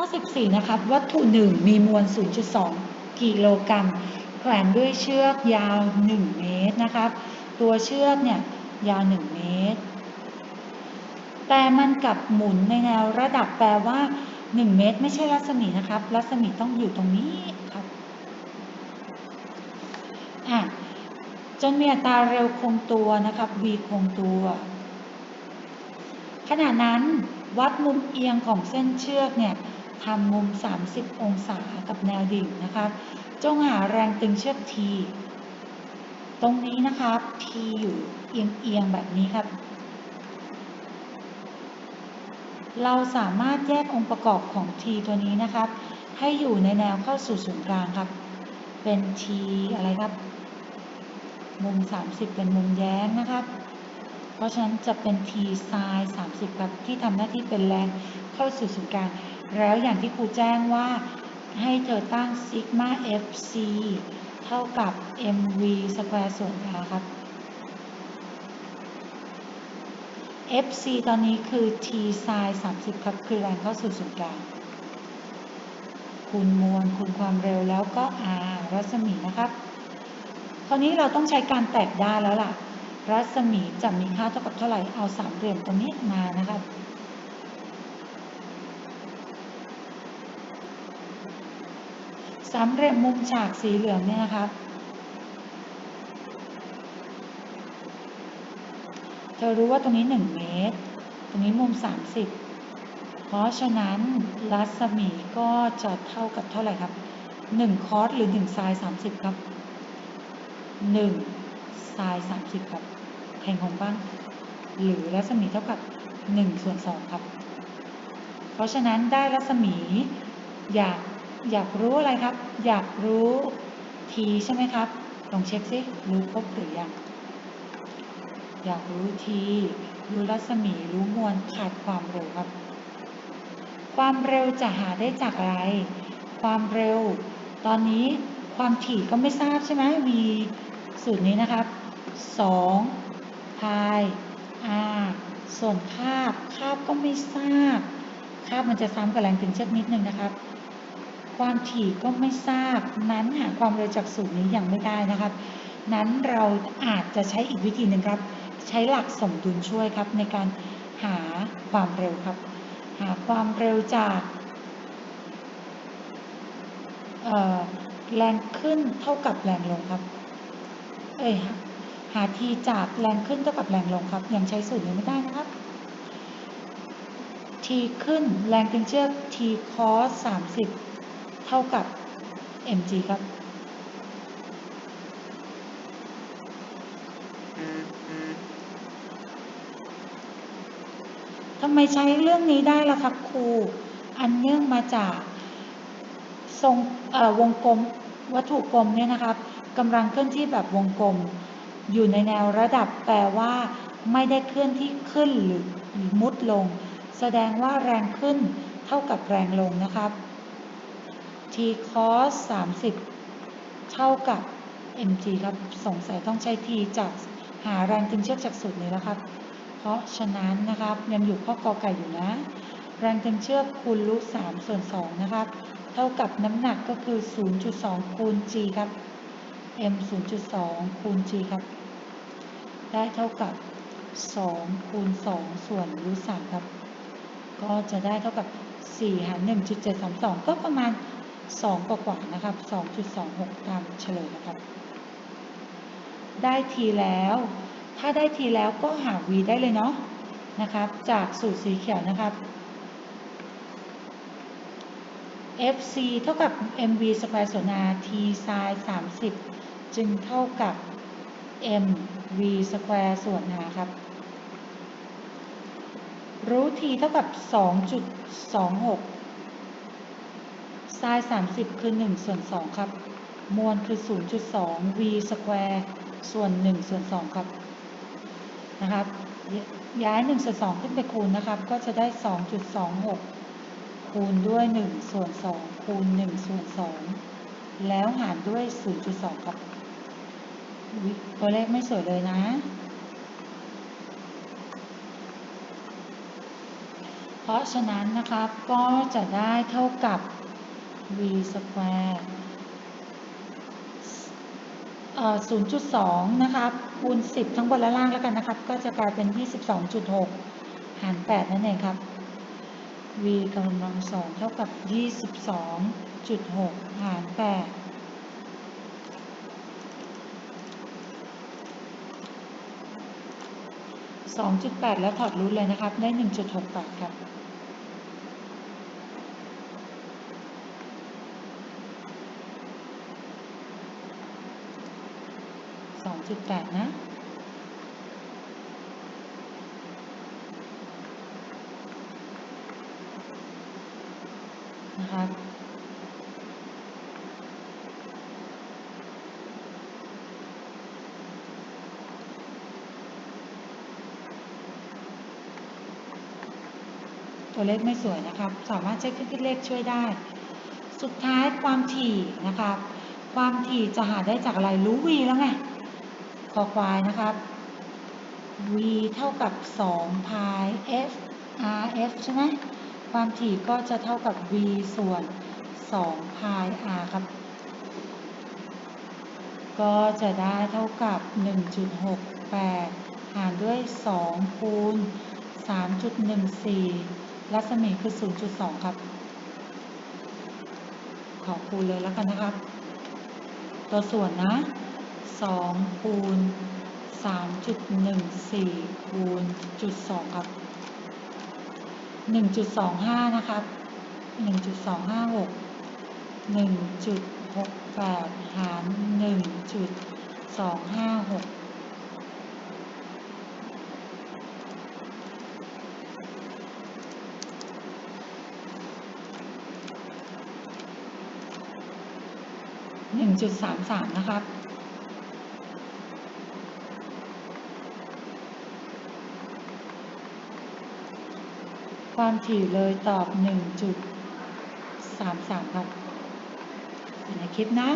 ข้อ 14 นะครับวัตถุ 1 มีมวล 0.2 กิโลกรัมแขวนด้วยเชือกยาว 1 เมตรนะครับตัวเชือกเนี่ยยาว 1 เมตร แต่มันกลับหมุนในแนวระดับแปลว่า 1 เมตร ไม่ใช่รัศมีนะครับ รัศมีต้องอยู่ตรงนี้ครับอะจนมีอัตราเร็วคงตัวนะครับ v คงตัว ขณะนั้นวัดมุมเอียงของเส้นเชือกเนี่ย ทำมุม 30 องศากับแนวดิ่งนะครับจงหาแรงตึงเชือก T ตรงนี้นะครับ T อยู่เอียงเอียงแบบนี้ครับ เราสามารถแยกองค์ประกอบของ T ตัวนี้นะครับ ให้อยู่ในแนวเข้าสู่ศูนย์กลางครับ เป็น T อะไรครับ มุม 30 เป็นมุมแย้งนะครับเพราะฉะนั้นจะเป็น T ไซน์30 ครับ ที่ทำหน้าที่เป็นแรงเข้าสู่ศูนย์กลาง แล้วอย่างที่ครูแจ้งว่าให้เธอตั้งซิกมา FC เท่ากับ mv สแควร์ส่วน r ครับ fc ตอนนี้คือ t ไซน์30 ครับ คือแรงเข้าสู่ศูนย์กลางคูณมวลคูณความเร็วแล้วก็ r รัศมีนะครับคราวนี้เราต้องใช้การแตกได้แล้วล่ะ รัศมีจะมีค่าเท่ากับเท่าไหร่ เอาสามเหลี่ยมตรงนี้มานะครับ สามเหลี่ยมมุมฉากสีเหลืองเนี่ยนะครับ เธอรู้ว่าตรงนี้ 1 เมตร ตรงนี้มุม 30 เพราะฉะนั้นรัศมีก็จะเท่ากับเท่าไหร่ครับ 1 คอสหรือ 1 ไซน์30 ครับ 1 ไซน์30 ครับแข่งของบ้าง หรือรัศมีเท่ากับ 1 ส่วน 2 ครับ เพราะฉะนั้นได้รัศมีอยาก อยากรู้อะไรครับ อยากรู้ t ใช่ไหมครับ ลองเช็คซิรู้ครบหรือยังอยากรู้ t รู้รัศมีรู้มวลขาดความเร็วครับ ความเร็วจะหาได้จากอะไร ความเร็ว ตอนนี้ความถี่ก็ไม่ทราบใช่ไหม v สูตรนี้นะครับ 2 พาย r ส่วนคาบคาบก็ไม่ทราบคาบมันจะซ้ำกับแรงตึงเชือกนิดนึงนะครับ ความถี่ก็ไม่ทราบ นั้นหาความเร็วจากสูตรนี้ยังไม่ได้นะครับ นั้นเราอาจจะใช้อีกวิธีหนึ่งครับ ใช้หลักสมดุลช่วยครับ ในการหาความเร็วครับ หาความเร็วจากแรงขึ้นเท่ากับแรงลงครับ เอ้ยหาทีจากแรงขึ้นเท่ากับแรงลงครับ ยังใช้สูตรนี้ไม่ได้นะครับ t ขึ้นแรงตึงเชือก t cos 30 เท่ากับ mg ครับทำไมใช้เรื่องนี้ได้ล่ะครับครู อันเนื่องมาจากทรงวงกลมวัตถุกลมเนี่ยนะครับกำลังเคลื่อนที่แบบวงกลม อยู่ในแนวระดับแปลว่าไม่ได้เคลื่อนที่ขึ้นหรือมุดลง แสดงว่าแรงขึ้นเท่ากับแรงลงนะครับ t cos 30 เท่ากับ mg ครับสงสัยต้องใช้ t จากหาแรงตึงเชือกจากสูตรนี้แล้วครับ เพราะฉะนั้นนะครับยังอยู่ข้อกอไก่อยู่นะ แรงตึงเชือกคูณรูท3ส่วน2นะครับ เท่ากับน้ำหนักก็คือ 0.2 คูณ g ครับ m 0.2 คูณ g ครับ ได้เท่ากับ 2 คูณ 2 ส่วนรูท3ครับ ก็จะได้เท่ากับ 4 หาร 1.732 ก็ประมาณ 2กว่าๆนะครับ 2.26 ตามเฉลยนะครับ ได้ทีแล้ว ถ้าได้ทีแล้วก็หา v ได้เลยเนาะนะครับ จากสูตรสีเขียวนะครับ fc เท่ากับ mv สแควร์ส่วน r t ไซน์30 จึงเท่ากับ mv สแควร์ส่วน r ครับรู้ t เท่ากับ 2.26 ไซน์30 คือ 1 ส่วน 2 ครับ มวลคือ 0.2 v สแควร์ส่วน 1 ส่วน 2 ครับ นะครับ ย้าย 1 ส่วน 2 ขึ้นไปคูณนะครับ ก็จะได้ 2.26 คูณด้วย 1 ส่วน 2 คูณ 1 ส่วน 2 แล้วหารด้วย 0.2 ครับ ตัวเลขไม่สวยเลยนะพราะฉะนั้นนะครับก็จะได้เท่ากับ v square เอ่อ0.2 นะครับคูณ 10 ทั้งบนและล่างแล้วกันนะครับ ก็จะกลายเป็น 22.6 หาร 8 นั่นเองครับ v กำลังสองเท่ากับ 22.6 หาร 8 2.8 แล้วถอดรูทเลยนะครับ ได้ 1.68 ครับ 2.8นะ นะครับตัวเลขไม่สวยนะครับ สามารถใช้เครื่องคิดเลขช่วยได้ สุดท้ายความถี่นะครับ ความถี่จะหาได้จากอะไรรู้ v แล้วไง อควายนะครับ v เท่ากับ2 pi f rf ใช่ไหมความถี่ก็จะเท่ากับ v ส่วน2 pi r ครับ ก็จะได้เท่ากับ 1.68 หารด้วย 2 คูณ 3.14 รัศมีคือ 0.2 ครับ ขอคูณเลยแล้วกันนะครับ ตัวส่วนนะ 2คูณ3.14คูณจุด2ครับ 1.25 นะครับ 1.256 1.68 หาร 1.256 1.33นะครับ ความถี่เลยตอบ 1.33 ครับในคลิปนะ